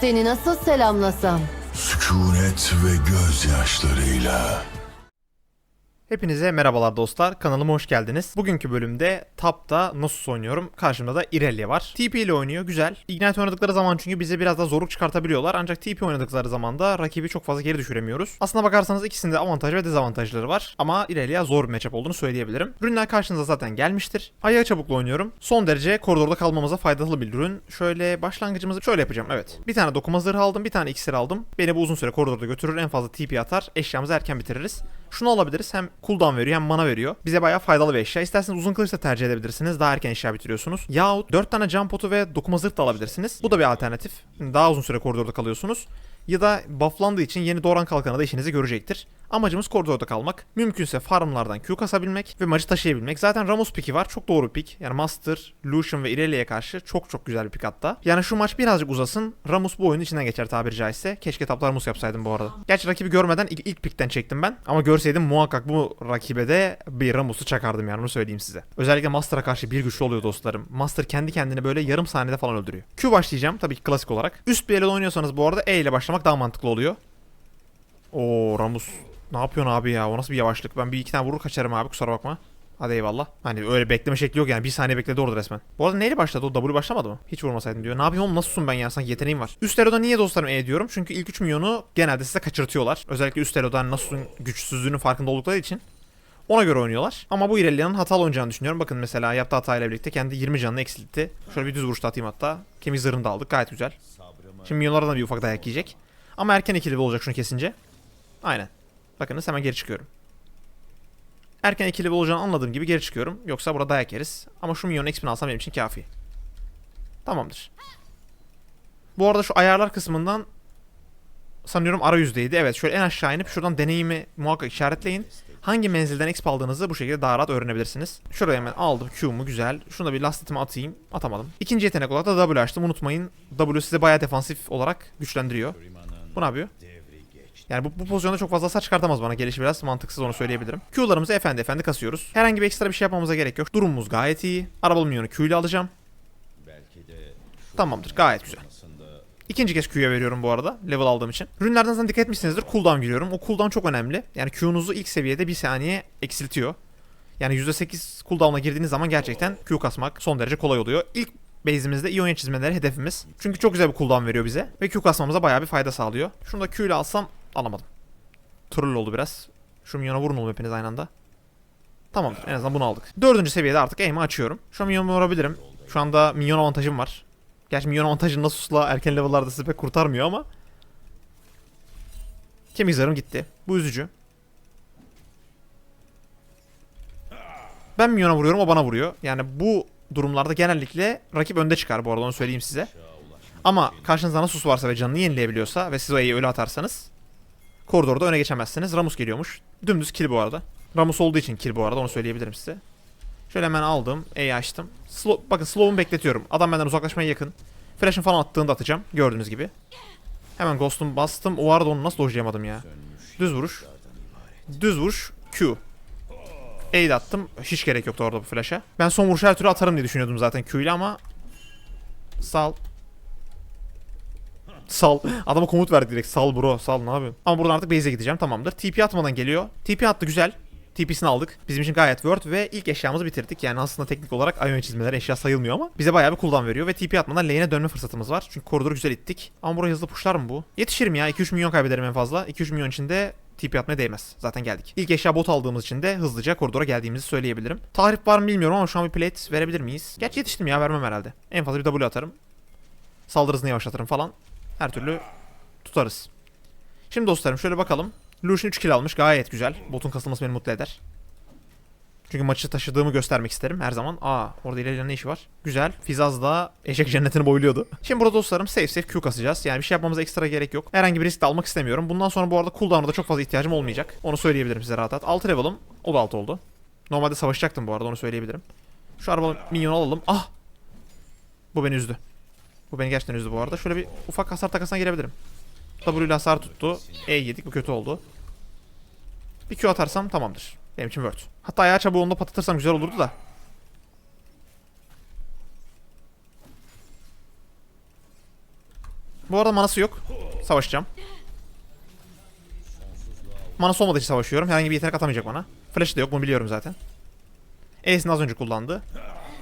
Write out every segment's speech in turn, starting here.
Seni nasıl selamlasam? Sükunet ve gözyaşlarıyla. Hepinize merhabalar dostlar. Kanalıma hoş geldiniz. Bugünkü bölümde Tap'ta Nasus oynuyorum. Karşımda da Irelia var. TP ile oynuyor. Güzel. Ignite oynadıkları zaman çünkü bize biraz da zorluk çıkartabiliyorlar. Ancak TP oynadıkları zaman da rakibi çok fazla geri düşüremiyoruz. Aslına bakarsanız ikisinde avantaj ve dezavantajları var. Ama Irelia zor bir matchup olduğunu söyleyebilirim. Ürünler karşınıza zaten gelmiştir. Ayağı çabukla oynuyorum. Son derece koridorda kalmamıza faydalı bir ürün. Şöyle başlangıcımızı şöyle yapacağım. Evet. Bir tane dokuma zırhı aldım. Bir tane iksir aldım. Beni bu uzun süre koridorda götürür. En fazla TP atar. Eşyamızı erken bitiririz. Şunu alabiliriz. Hem cooldown veriyor hem mana veriyor. Bize bayağı faydalı bir eşya. İsterseniz uzun kılıç da tercih edebilirsiniz. Daha erken eşya bitiriyorsunuz. Yahut 4 tane jump potu ve dokuma zırh da alabilirsiniz. Bu da bir alternatif. Daha uzun süre koridorda kalıyorsunuz. Ya da bufflandığı için yeni Doran kalkanı da işinizi görecektir. Amacımız koridorda kalmak. Mümkünse farmlardan Q kasabilmek ve maçı taşıyabilmek. Zaten Ramos piki var. Çok doğru pik. Yani Master, Lucian ve Irelia'ya karşı çok çok güzel bir pik hatta. Yani şu maç birazcık uzasın. Ramos bu oyunun içinden geçer tabiri caizse. Keşke taplar Ramos yapsaydım bu arada. Gerçi rakibi görmeden ilk, ilk pikten çektim ben. Ama görseydim muhakkak bu rakibe de bir Ramos'u çakardım yani onu söyleyeyim size. Özellikle Master'a karşı bir güçlü oluyor dostlarım. Master kendi kendini böyle yarım saniyede falan öldürüyor. Q başlayacağım tabii ki klasik olarak. Üst bir ele oynuyorsanız bu arada E ile başlamak daha mantıklı oluyor. Oo Ramus ne yapıyorsun abi ya? O nasıl bir yavaşlık? Ben bir iki tane vurur kaçarım abi kusura bakma. Hadi eyvallah. Hani öyle bekleme şekli yok yani. Bir saniye bekledi orada resmen. Bu arada neyle başladı? O W başlamadı mı? Hiç vurmasaydım diyor. Ne yapayım oğlum nasılsın ben ya? Sanki yeteneğim var. Üst eloda niye dostlarım E diyorum? Çünkü ilk 3 milyonu genelde size kaçırtıyorlar. Özellikle üst eloda hani Nasus'un güçsüzlüğünün farkında oldukları için. Ona göre oynuyorlar. Ama bu Irelia'nın hatalı oynayacağını düşünüyorum. Bakın mesela yaptığı hatayla birlikte kendi 20 canını eksiltti. Şöyle bir düz vuruş atayım hatta. Kemik zırhını da aldık. Gayet güzel. Şimdi milyonlardan da bir ufak dayak yiyecek. Ama erken ikili olacak şunu kesince. Aynen. Bakınız hemen geri çıkıyorum. Erken ikili olacağını anladığım gibi geri çıkıyorum. Yoksa burada dayak yeriz. Ama şu milyonu XP'ni alsam benim için kafi. Tamamdır. Bu arada şu ayarlar kısmından sanıyorum arayüzdeydi. Evet şöyle en aşağı inip şuradan deneyimi muhakkak işaretleyin. Hangi menzilden exp aldığınızı bu şekilde daha rahat öğrenebilirsiniz. Şuraya hemen aldım Q'mu güzel. Şunu da bir last hitime atayım. Atamadım. İkinci yetenek olarak da W açtım. Unutmayın W size bayağı defansif olarak güçlendiriyor. Bu ne yapıyor? Yani bu, bu pozisyonda çok fazla hasar çıkartamaz bana. Gelişi biraz mantıksız onu söyleyebilirim. Q'larımızı efendi efendi kasıyoruz. Herhangi bir ekstra bir şey yapmamıza gerek yok. Durumumuz gayet iyi. Arabalı milyonu Q ile alacağım. Tamamdır gayet güzel. İkinci kez Q'ya veriyorum bu arada level aldığım için. Ürünlerden zaten dikkat etmişsinizdir cooldown giriyorum. O cooldown çok önemli. Yani Q'nuzu ilk seviyede bir saniye eksiltiyor. Yani %8 cooldown'a girdiğiniz zaman gerçekten Q kasmak son derece kolay oluyor. İlk base'imizde Ionia çizmeleri hedefimiz. Çünkü çok güzel bir cooldown veriyor bize. Ve Q kasmamıza bayağı bir fayda sağlıyor. Şunu da Q ile alsam alamadım. Troll oldu biraz. Şu minyona vurun oğlum hepiniz aynı anda. Tamamdır en azından bunu aldık. Dördüncü seviyede artık aim'i açıyorum. Şu an minyonumu vurabilirim. Şu anda minyon avantajım var. Gerçi minyon avantajı Nasus'la erken level'larda sizi pek kurtarmıyor ama. Kemik zarım gitti. Bu üzücü. Ben minyona vuruyorum o bana vuruyor. Yani bu durumlarda genellikle rakip önde çıkar bu arada onu söyleyeyim size. Ama karşınızda Nasus varsa ve canını yenileyebiliyorsa ve siz o E'yi öyle atarsanız koridorda öne geçemezsiniz. Ramus geliyormuş. Dümdüz kill bu arada. Ramus olduğu için kill bu arada onu söyleyebilirim size. Şöyle hemen aldım. E'yi açtım. Slow, bakın slow'umu bekletiyorum. Adam benden uzaklaşmaya yakın. Flash'ın falan attığında atacağım. Gördüğünüz gibi. Hemen ghost'um bastım. O arada onu nasıl dojlayamadım ya. Düz vuruş. Düz vuruş. Q. De attım. Hiç gerek yoktu orada bu flash'a. Ben son vuruşu her türlü atarım diye düşünüyordum zaten Q ile ama... Sal. Sal. Adama komut verdi direkt. Sal bro. Sal ne yapıyorsun? Ama buradan artık base'e gideceğim. Tamamdır. TP atmadan geliyor. TP attı güzel. TP'sini aldık. Bizim için gayet worth ve ilk eşyamızı bitirdik. Yani aslında teknik olarak Ion çizmeleri eşya sayılmıyor ama bize bayağı bir cooldown veriyor ve TP atmadan lane'e dönme fırsatımız var. Çünkü koridoru güzel ittik. Ama buraya hızlı pushlar mı bu? Yetişirim ya. 2-3 milyon kaybederim en fazla. 2-3 milyon içinde TP atmaya değmez. Zaten geldik. İlk eşya bot aldığımız için de hızlıca koridora geldiğimizi söyleyebilirim. Tahrip var mı bilmiyorum ama şu an bir plate verebilir miyiz? Gerçi yetiştim ya vermem herhalde. En fazla bir W atarım. Saldırı hızını yavaşlatırım falan. Her türlü tutarız. Şimdi dostlarım şöyle bakalım. Lucian 3 kill almış gayet güzel. Botun kasılması beni mutlu eder. Çünkü maçı taşıdığımı göstermek isterim her zaman. Aa orada ilerleyen ne işi var? Güzel. Fizaz da eşek cennetini boyluyordu. Şimdi burada dostlarım safe safe Q kasacağız. Yani bir şey yapmamıza ekstra gerek yok. Herhangi bir risk de almak istemiyorum. Bundan sonra bu arada cooldown'a da çok fazla ihtiyacım olmayacak. Onu söyleyebilirim size rahat rahat. 6 level'ım. O da 6 oldu. Normalde savaşacaktım bu arada onu söyleyebilirim. Şu arabalı minyon alalım. Ah! Bu beni üzdü. Bu beni gerçekten üzdü bu arada. Şöyle bir ufak hasar takasına girebilirim. W ile hasar tuttu. E yedik bu kötü oldu. Bir Q atarsam tamamdır. Benim için word. Hatta ayağı çabuğu onda patlatırsam güzel olurdu da. Bu arada manası yok. Savaşacağım. Manası olmadığı için savaşıyorum. Herhangi bir yetenek atamayacak bana. Flash de yok bunu biliyorum zaten. E'sini az önce kullandı.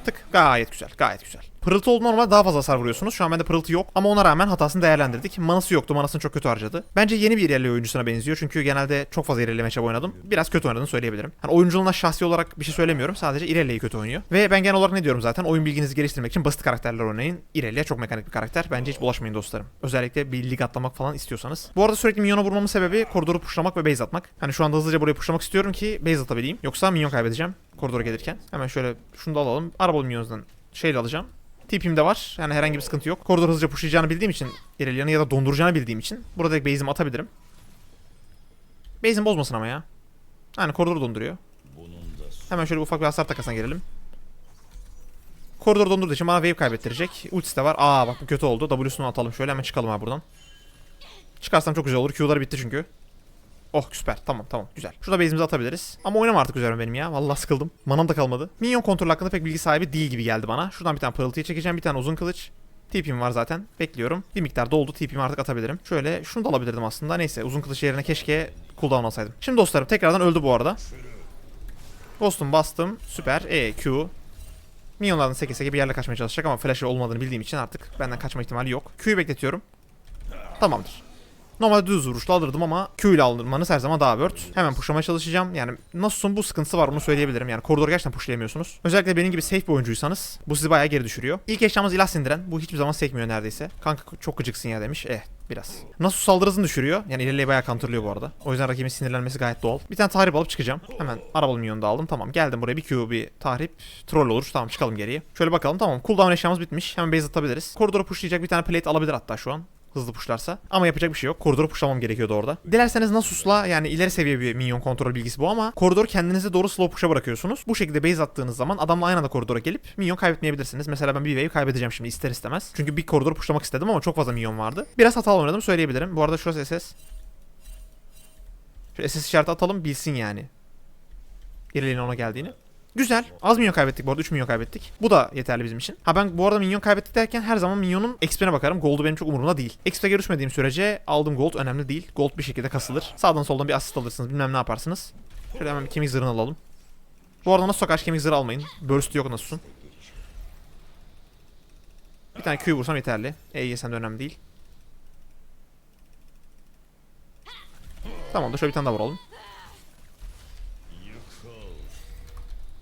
Tık. Gayet güzel. Gayet güzel. Pırıltı olduğunda normal daha fazla hasar vuruyorsunuz. Şu an bende pırıltı yok. Ama ona rağmen hatasını değerlendirdik. Manası yoktu. Manasını çok kötü harcadı. Bence yeni bir ilerleme oyuncusuna benziyor. Çünkü genelde çok fazla ilerleme matchup oynadım. Biraz kötü oynadığını söyleyebilirim. Hani oyunculuğuna şahsi olarak bir şey söylemiyorum. Sadece Irelia'yı kötü oynuyor. Ve ben genel olarak ne diyorum zaten? Oyun bilginizi geliştirmek için basit karakterler oynayın. Irelia çok mekanik bir karakter. Bence hiç bulaşmayın dostlarım. Özellikle bir lig atlamak falan istiyorsanız. Bu arada sürekli minyona vurmamın sebebi koridoru pushlamak ve base atmak. Hani şu anda hızlıca buraya pushlamak istiyorum ki base atabileyim. Yoksa minyon kaybedeceğim koridora gelirken. Hemen şöyle şunu da alalım. Arabalı minyonuzdan şeyle alacağım. Tipim de var. Yani herhangi bir sıkıntı yok. Koridor hızlıca pushlayacağını bildiğim için Irelia'nı ya da donduracağını bildiğim için burada direkt base'imi atabilirim. Base'im bozmasın ama ya. Yani koridoru donduruyor. Hemen şöyle ufak bir hasar takasına gelelim. Koridoru dondurduğu için bana wave kaybettirecek. Ultisi de var. Aa bak bu kötü oldu. W'sunu atalım şöyle hemen çıkalım abi buradan. Çıkarsam çok güzel olur. Q'ları bitti çünkü. Oh süper. Tamam tamam güzel. Şurada base'imizi atabiliriz. Ama oynama artık üzerime benim ya. Vallahi sıkıldım. Manam da kalmadı. Minyon kontrol hakkında pek bilgi sahibi değil gibi geldi bana. Şuradan bir tane pırıltıyı çekeceğim. Bir tane uzun kılıç. TP'm var zaten. Bekliyorum. Bir miktar doldu. TP'mi artık atabilirim. Şöyle şunu da alabilirdim aslında. Neyse uzun kılıç yerine keşke cooldown alsaydım. Şimdi dostlarım tekrardan öldü bu arada. Ghost'um bastım. Süper. E, Q. Minyonlardan seke seke bir yerle kaçmaya çalışacak ama flash'ı olmadığını bildiğim için artık benden kaçma ihtimali yok. Q'yu bekletiyorum. Tamamdır. Normalde düz vuruşla alırdım ama Q ile aldırmanız her zaman daha worth. Hemen pushlamaya çalışacağım. Yani Nasus'un bu sıkıntısı var onu söyleyebilirim. Yani koridoru gerçekten pushlayamıyorsunuz. Özellikle benim gibi safe bir oyuncuysanız bu sizi bayağı geri düşürüyor. İlk eşyamız ilah sindiren. Bu hiçbir zaman sekmiyor neredeyse. Kanka çok gıcıksın ya demiş. Eh biraz. Nasus saldırı hızını düşürüyor. Yani ilerleyi bayağı counterlıyor bu arada. O yüzden rakibin sinirlenmesi gayet doğal. Bir tane tahrip alıp çıkacağım. Hemen arabalı minyonu da aldım. Tamam geldim buraya bir Q bir tahrip. Troll olur. Tamam çıkalım geriye. Şöyle bakalım tamam. Cooldown eşyamız bitmiş. Hemen base atabiliriz. Koridoru pushlayacak bir tane plate alabilir hatta şu an hızlı pushlarsa. Ama yapacak bir şey yok. Koridoru pushlamam gerekiyordu orada. Dilerseniz Nasus'la yani ileri seviye bir minyon kontrol bilgisi bu ama koridoru kendinize doğru slow push'a bırakıyorsunuz. Bu şekilde base attığınız zaman adamla aynı anda koridora gelip minyon kaybetmeyebilirsiniz. Mesela ben bir wave kaybedeceğim şimdi ister istemez. Çünkü bir koridoru pushlamak istedim ama çok fazla minyon vardı. Biraz hatalı oynadım söyleyebilirim. Bu arada şurası SS. Şu SS işareti atalım bilsin yani. İlerleyin ona geldiğini. Güzel. Az minyon kaybettik bu arada. 3 minyon kaybettik. Bu da yeterli bizim için. Ha ben bu arada minyon kaybettik derken her zaman minyonun XP'ne bakarım. Gold'u benim çok umurumda değil. XP'e görüşmediğim sürece aldığım gold önemli değil. Gold bir şekilde kasılır. Sağdan soldan bir asist alırsınız. Bilmem ne yaparsınız. Şöyle hemen bir kemik zırhını alalım. Bu arada nasıl karşı kemik zırhı almayın. Burst yok nasılsın. Bir tane Q vursam yeterli. E yesen de önemli değil. Tamamdır. Şöyle bir tane daha vuralım.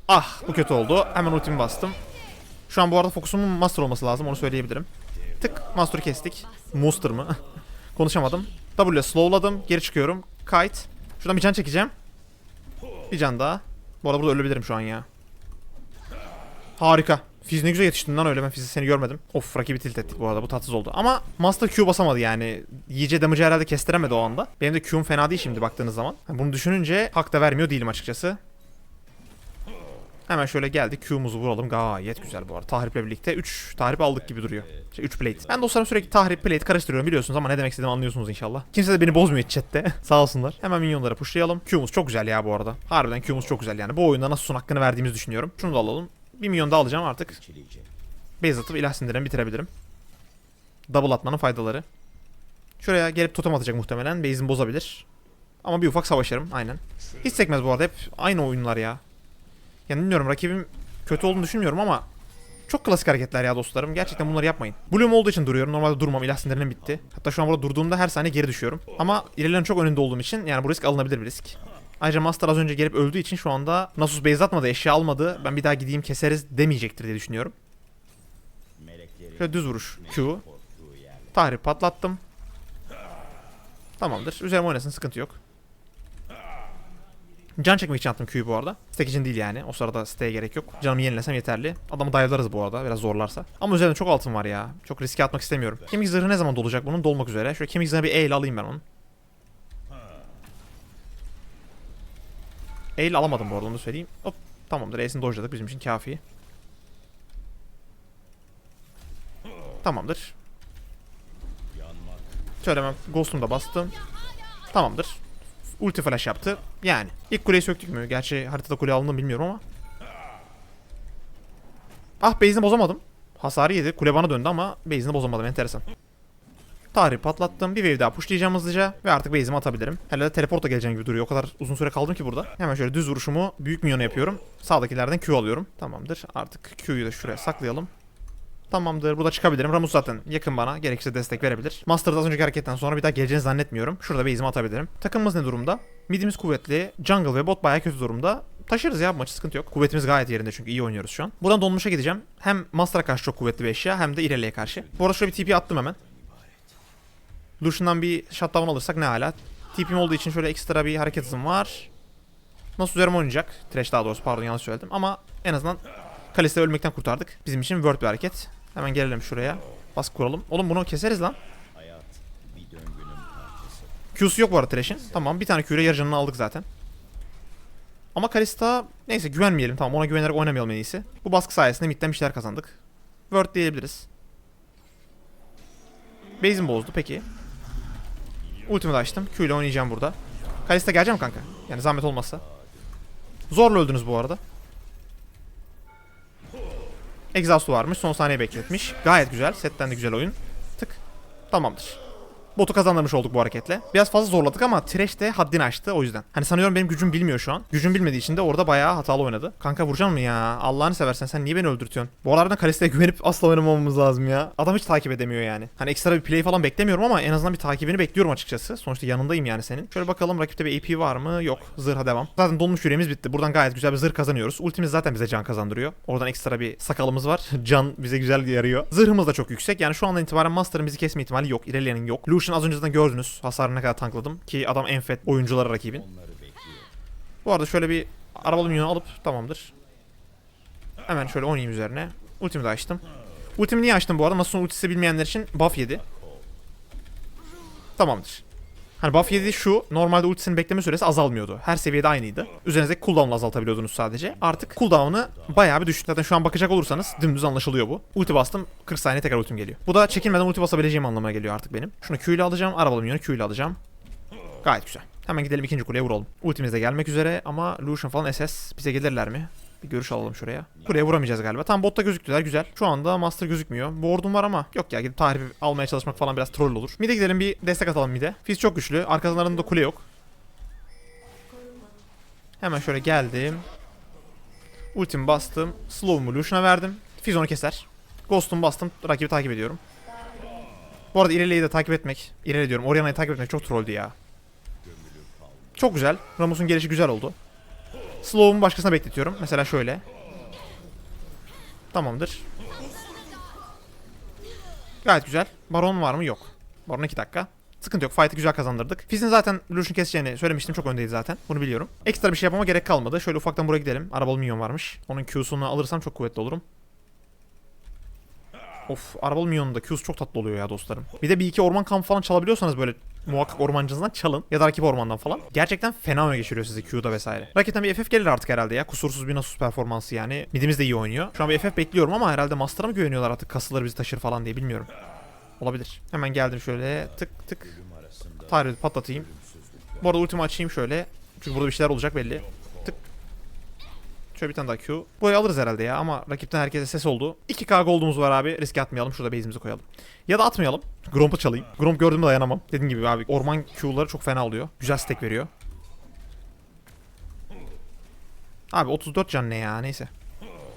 Ah bu kötü oldu. Hemen ultimi bastım. Şu an bu arada fokusumun master olması lazım onu söyleyebilirim. Tık master'ı kestik. Monster mı? Konuşamadım. W slowladım. Geri çıkıyorum. Kite. Şuradan bir can çekeceğim. Bir can daha. Bu arada burada ölebilirim şu an ya. Harika. Fiz ne güzel yetiştin lan öyle ben Fiz'i seni görmedim. Of rakibi tilt ettik bu arada bu tatsız oldu. Ama Master Q basamadı yani. Yiyece damage'ı herhalde kestiremedi o anda. Benim de Q'm fena değil şimdi baktığınız zaman. Bunu düşününce hak da vermiyor değilim açıkçası. Hemen şöyle geldik. Q'muzu vuralım. Gayet güzel bu arada. Tahriple birlikte 3 tahrip aldık gibi duruyor. 3 plate. Ben dostlarım sürekli tahrip plate karıştırıyorum biliyorsunuz ama ne demek istediğimi anlıyorsunuz inşallah. Kimse de beni bozmuyor chatte. Sağ olsunlar. Hemen minyonları pushlayalım. Q'muz çok güzel ya bu arada. Harbiden Q'muz çok güzel yani. Bu oyunda nasıl son hakkını verdiğimizi düşünüyorum. Şunu da alalım. Bir milyon daha alacağım artık. Base atıp ilah sindiren bitirebilirim. Double atmanın faydaları. Şuraya gelip totem atacak muhtemelen. Base'imi bozabilir. Ama bir ufak savaşırım aynen. Hiç sekmez bu arada hep aynı oyunlar ya. Yani bilmiyorum rakibim kötü olduğunu düşünmüyorum ama çok klasik hareketler ya dostlarım. Gerçekten bunları yapmayın. Bloom olduğu için duruyorum. Normalde durmam. İlah sindirlerim bitti. Hatta şu an burada durduğumda her saniye geri düşüyorum. Ama ilerlerin çok önünde olduğum için yani bu risk alınabilir bir risk. Ayrıca Master az önce gelip öldüğü için şu anda Nasus base atmadı, eşya almadı. Ben bir daha gideyim keseriz demeyecektir diye düşünüyorum. Şöyle düz vuruş. Q. Tahrip patlattım. Tamamdır. Üzerime oynasın sıkıntı yok. Can çekmek için attım Q'yu bu arada. Stack için değil yani. O sırada stack'e gerek yok. Canımı yenilesem yeterli. Adamı dive'larız bu arada biraz zorlarsa. Ama üzerinde çok altın var ya. Çok riske atmak istemiyorum. Kemik zırhı ne zaman dolacak bunun? Dolmak üzere. Şöyle kemik zırhı bir E ile alayım ben onu. E ile alamadım bu arada onu söyleyeyim. Hop. Tamamdır. E'sini dojladık bizim için kafi. Tamamdır. Şöyle hemen Ghost'umu da bastım. Tamamdır. Ulti flash yaptı. Yani. ilk kuleyi söktük mü? Gerçi haritada kule alındı bilmiyorum ama. Ah base'ini bozamadım. Hasarı yedi. Kule bana döndü ama base'ini bozamadım. Enteresan. Tarih patlattım. Bir wave daha pushlayacağım hızlıca. Ve artık base'imi atabilirim. Herhalde teleporta geleceğim gibi duruyor. O kadar uzun süre kaldım ki burada. Hemen şöyle düz vuruşumu büyük minyona yapıyorum. Sağdakilerden Q alıyorum. Tamamdır. Artık Q'yu da şuraya saklayalım. Tamamdır. Burada çıkabilirim. Ramus zaten yakın bana. Gerekirse destek verebilir. Master'da az önceki hareketten sonra bir daha geleceğini zannetmiyorum. Şurada base'imi atabilirim. Takımımız ne durumda? Midimiz kuvvetli. Jungle ve bot bayağı kötü durumda. Taşırız ya bu maçı sıkıntı yok. Kuvvetimiz gayet yerinde çünkü iyi oynuyoruz şu an. Buradan donmuşa gideceğim. Hem Master'a karşı çok kuvvetli bir eşya hem de İrelia'ya karşı. Bu arada şöyle bir TP attım hemen. Lucian'dan bir shutdown alırsak ne hala. TP'm olduğu için şöyle ekstra bir hareket hızım var. Nasıl üzerime oynayacak? Trash daha doğrusu pardon yanlış söyledim. Ama en azından Kalista'yı ölmekten kurtardık. Bizim için word bir hareket. Hemen gelelim şuraya. Baskı kuralım. Oğlum bunu keseriz lan. Q'su yok bu arada Trash'in. Tamam bir tane Q ile yarı aldık zaten. Ama Kalista neyse güvenmeyelim tamam ona güvenerek oynamayalım en iyisi. Bu baskı sayesinde midden bir şeyler kazandık. Word diyebiliriz. Base'im bozdu peki. Ultimi de açtım. Q oynayacağım burada. Kalista geleceğim kanka. Yani zahmet olmazsa. Zorla öldünüz bu arada. Exhaust'u varmış. Son saniye bekletmiş. Gayet güzel. Setten de güzel oyun. Tık. Tamamdır. Botu kazandırmış olduk bu hareketle. Biraz fazla zorladık ama Thresh de haddini aştı o yüzden. Hani sanıyorum benim gücüm bilmiyor şu an. Gücüm bilmediği için de orada bayağı hatalı oynadı. Kanka vuracağım mı ya? Allah'ını seversen sen niye beni öldürtüyorsun? Bu aralardan Kalista'ya güvenip asla oynamamamız lazım ya. Adam hiç takip edemiyor yani. Hani ekstra bir play falan beklemiyorum ama en azından bir takibini bekliyorum açıkçası. Sonuçta yanındayım yani senin. Şöyle bakalım rakipte bir AP var mı? Yok. Zırha devam. Zaten donmuş yüreğimiz bitti. Buradan gayet güzel bir zırh kazanıyoruz. Ultimiz zaten bize can kazandırıyor. Oradan ekstra bir sakalımız var. can bize güzel yarıyor. Zırhımız da çok yüksek. Yani şu andan itibaren Master'ın bizi kesme ihtimali yok. Irelia'nın yok. Lucian az önce zaten gördünüz. Hasarını ne kadar tankladım. Ki adam enfet oyunculara rakibin. Bu arada şöyle bir arabalı minyonu alıp tamamdır. Hemen şöyle oynayayım üzerine. Ultimi de açtım. Ultimi niye açtım bu arada? Nasıl ultisi bilmeyenler için buff yedi. Tamamdır. Hani buff yedi şu, normalde ultisinin bekleme süresi azalmıyordu. Her seviyede aynıydı. Üzerinizdeki cooldown'la azaltabiliyordunuz sadece. Artık cooldown'ı bayağı bir düştü. Zaten şu an bakacak olursanız dümdüz anlaşılıyor bu. Ulti bastım, 40 saniye tekrar ultim geliyor. Bu da çekilmeden ulti basabileceğim anlamına geliyor artık benim. Şunu Q ile alacağım, arabalı minyonu Q ile alacağım. Gayet güzel. Hemen gidelim ikinci kuleye vuralım. Ultimiz de gelmek üzere ama Lucian falan SS bize gelirler mi? Bir görüş alalım şuraya. Kuleye vuramayacağız galiba. Tam botta gözüktüler güzel. Şu anda Master gözükmüyor. Bu ordum var ama yok ya gidip tarifi almaya çalışmak falan biraz troll olur. Mid'e gidelim bir destek atalım mid'e. Fizz çok güçlü. Arkalarında kule yok. Hemen şöyle geldim. Ultimi bastım. Slow'umu Lucian'a verdim. Fizz onu keser. Ghost'umu bastım. Rakibi takip ediyorum. Bu arada İrelia'yı de takip etmek. İrelia diyorum. Orianna'yı takip etmek çok trolldü ya. Çok güzel. Ramus'un gelişi güzel oldu. Slow'umu başkasına bekletiyorum. Mesela şöyle. Tamamdır. Gayet güzel. Baron var mı? Yok. Baron 2 dakika. Sıkıntı yok. Fight'ı güzel kazandırdık. Fizz'in zaten Lucian keseceğini söylemiştim. Çok öndeydi zaten. Bunu biliyorum. Ekstra bir şey yapmama gerek kalmadı. Şöyle ufaktan buraya gidelim. Arabalı minyon varmış. Onun Q'sunu alırsam çok kuvvetli olurum. Of arabalı minyonun da Q'su çok tatlı oluyor ya dostlarım. Bir de bir iki orman kampı falan çalabiliyorsanız böyle muhakkak ormancınızdan çalın. Ya da rakip ormandan falan. Gerçekten fena öne geçiriyor sizi Q'da vesaire. Rakipten bir FF gelir artık herhalde ya. Kusursuz bir Nasus performansı yani. Midimiz de iyi oynuyor. Şu an bir FF bekliyorum ama herhalde Master'a mı güveniyorlar artık kasıları bizi taşır falan diye bilmiyorum. Olabilir. Hemen geldim şöyle tık tık. Tarih patlatayım. Bu arada ultimi açayım şöyle. Çünkü burada bir şeyler olacak belli. Şöyle bir tane daha Q. Burayı alırız herhalde ya ama rakipten herkese ses oldu. 2k gold'umuz var abi. Riske atmayalım. Şurada base'imizi koyalım. Ya da atmayalım. Gromp'u çalayım. Gromp gördüğümde dayanamam. Dediğim gibi abi orman Q'ları çok fena oluyor. Güzel stack veriyor. Abi 34 can ne ya neyse.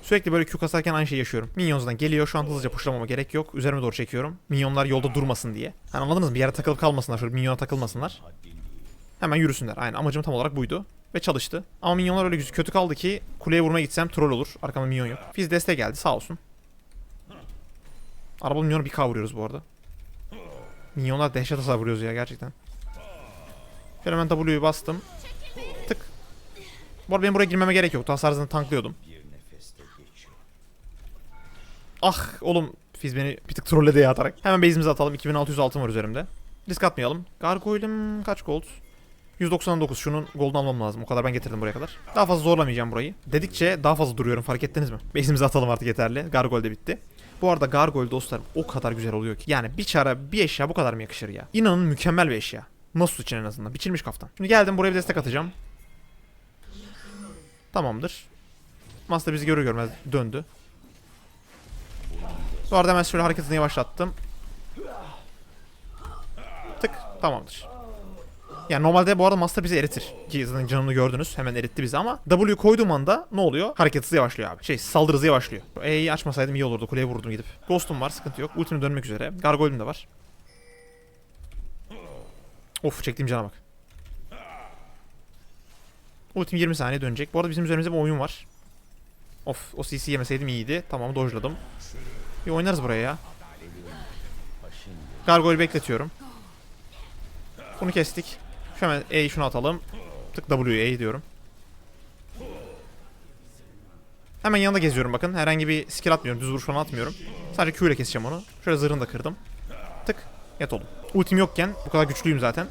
Sürekli böyle Q kasarken aynı şeyi yaşıyorum. Minyonzdan geliyor şu an hızlıca pushlamama gerek yok. Üzerime doğru çekiyorum. Minyonlar yolda durmasın diye. Hani anladınız mı? Bir yere takılıp kalmasınlar. Şöyle minyona takılmasınlar. Hemen yürüsünler. Aynen amacım tam olarak buydu. Ve çalıştı. Ama minyonlar öyle kötü kaldı ki kuleye vurmaya gitsem troll olur. Arkamda minyon yok. Fizz desteğe geldi sağ olsun. Arabalı minyonu bir K vuruyoruz bu arada. Minyonlar dehşet hasar vuruyoruz ya gerçekten. Şöyle hemen W'yu bastım. Tık. Bu arada benim buraya girmeme gerek yoktu. Hasar hızını tanklıyordum. Ah oğlum Fizz beni bir tık trolledi ya atarak. Hemen base'imizi atalım. 2600 altın var üzerimde. Risk atmayalım. Gargoyle'im kaç gold? 199 şunun gold'unu almam lazım. O kadar ben getirdim buraya kadar. Daha fazla zorlamayacağım burayı. Dedikçe daha fazla duruyorum fark ettiniz mi? Base'imizi atalım artık yeterli. Gargoyle de bitti. Bu arada Gargoyle dostlarım o kadar güzel oluyor ki. Yani bir çara bir eşya bu kadar mı yakışır ya? İnanın mükemmel bir eşya. Nasıl için en azından. Biçilmiş kaftan. Şimdi geldim buraya bir destek atacağım. Tamamdır. Master bizi görür görmez döndü. Bu arada hemen şöyle hareketini yavaşlattım. Tık tamamdır. Yani normalde bu arada Master bizi eritir. Ki zaten canını gördünüz. Hemen eritti bizi ama W koyduğum anda ne oluyor? Hareket hızı yavaşlıyor abi. Şey saldırı hızı yavaşlıyor. E'yi açmasaydım iyi olurdu. Kuleye vurdum gidip. Ghost'um var sıkıntı yok. Ultim dönmek üzere. Gargoyle'im de var. Of çektiğim cana bak. Ultim 20 saniye dönecek. Bu arada bizim üzerimizde bir oyun var. Of o CC yemeseydim iyiydi. Tamam dojladım. Bir oynarız buraya ya. Gargoyle bekletiyorum. Bunu kestik. Hemen E'yi şunu atalım. Tık W'ye diyorum. Hemen yanında geziyorum bakın. Herhangi bir skill atmıyorum. Düz vuruş falan atmıyorum. Sadece Q ile keseceğim onu. Şöyle zırhını da kırdım. Tık. Yat oldum. Ultim yokken bu kadar güçlüyüm zaten.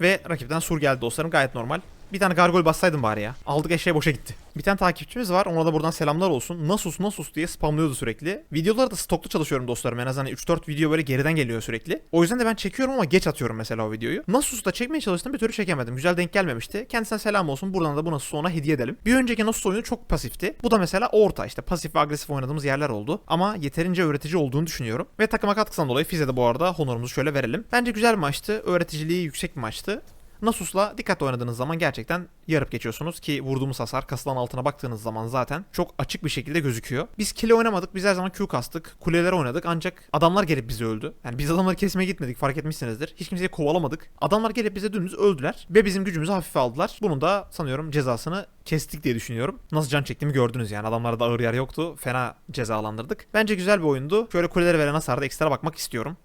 Ve rakipten sur geldi dostlarım gayet normal. Bir tane gargoyle bassaydım bari ya. Aldık eşeğe boşa gitti. Bir tane takipçimiz var. Ona da buradan selamlar olsun. Nasus Nasus diye spamlıyordu sürekli. Videoları da stoklu çalışıyorum dostlarım. En azından 3-4 video böyle geriden geliyor sürekli. O yüzden de ben çekiyorum ama geç atıyorum mesela o videoyu. Nasus'ta çekmeye çalıştım bir türlü çekemedim. Güzel denk gelmemişti. Kendisine selam olsun. Buradan da bu Nasus'u ona hediye edelim. Bir önceki Nasus oyunu çok pasifti. Bu da mesela orta işte pasif ve agresif oynadığımız yerler oldu. Ama yeterince öğretici olduğunu düşünüyorum. Ve takıma katkısından dolayı Fize de bu arada honorumuzu şöyle verelim. Bence güzel maçtı. Öğreticiliği yüksek maçtı. Nasus'la dikkatli oynadığınız zaman gerçekten yarıp geçiyorsunuz ki vurduğumuz hasar kasılan altına baktığınız zaman zaten çok açık bir şekilde gözüküyor. Biz kile oynamadık. Biz her zaman Q kastık. Kulelere oynadık ancak adamlar gelip bizi öldü. Yani biz adamları kesmeye gitmedik fark etmişsinizdir. Hiç kimseyi kovalamadık. Adamlar gelip bize dümdüz öldüler ve bizim gücümüzü hafife aldılar. Bunun da sanıyorum cezasını kestik diye düşünüyorum. Nasıl can çektiğimi gördünüz yani. Adamlarda ağır yer yoktu. Fena cezalandırdık. Bence güzel bir oyundu. Şöyle kulelere veren hasarda ekstra bakmak istiyorum.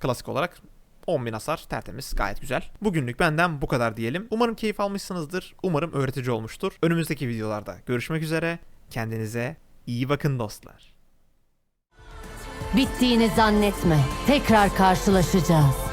Klasik olarak 10.000 hasar tertemiz gayet güzel. Bugünlük benden bu kadar diyelim. Umarım keyif almışsınızdır. Umarım öğretici olmuştur. Önümüzdeki videolarda görüşmek üzere. Kendinize iyi bakın dostlar. Bittiğini zannetme. Tekrar karşılaşacağız.